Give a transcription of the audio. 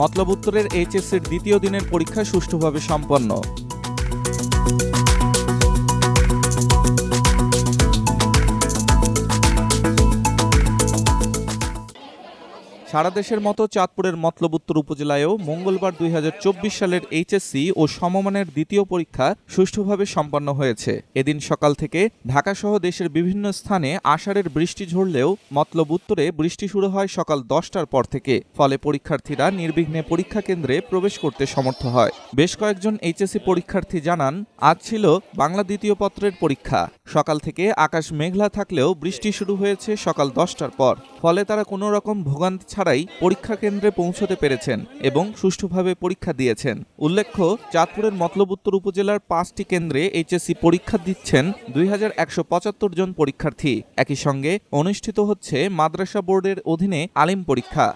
মতলব উত্তরের এইচএসসির দ্বিতীয় দিনের পরীক্ষা সুষ্ঠুভাবে সম্পন্ন। সারা দেশের মতো চাঁদপুরের মতলব উত্তর উপজেলায়ও মঙ্গলবার দুই হাজার চব্বিশ সালের এইচএসসি ও সমমানের দ্বিতীয় পরীক্ষা সুষ্ঠুভাবে সম্পন্ন হয়েছে। এদিন সকাল থেকে ঢাকাসহ দেশের বিভিন্ন স্থানে আষাঢ়ের বৃষ্টি ঝরলেও মতলব উত্তরে বৃষ্টি শুরু হয় সকাল দশটার পর থেকে। ফলে পরীক্ষার্থীরা নির্বিঘ্নে পরীক্ষা কেন্দ্রে প্রবেশ করতে সমর্থ হয়। বেশ কয়েকজন এইচএসসি পরীক্ষার্থী জানান, আজ ছিল বাংলা দ্বিতীয় পত্রের পরীক্ষা। সকাল থেকে আকাশ মেঘলা থাকলেও বৃষ্টি শুরু হয়েছে সকাল দশটার পর। ফলে তারা কোনো রকম ভোগান্তি ছাড়াই পরীক্ষা কেন্দ্রে পৌঁছতে পেরেছেন এবং সুষ্ঠুভাবে পরীক্ষা দিয়েছেন। উল্লেখ্য, চাঁদপুরের মতলব উত্তর উপজেলার পাঁচটি কেন্দ্রে এইচএসসি পরীক্ষা দিচ্ছেন দুই হাজার একশো পঁচাত্তর জন পরীক্ষার্থী। একই সঙ্গে অনুষ্ঠিত হচ্ছে মাদ্রাসা বোর্ডের অধীনে আলিম পরীক্ষা।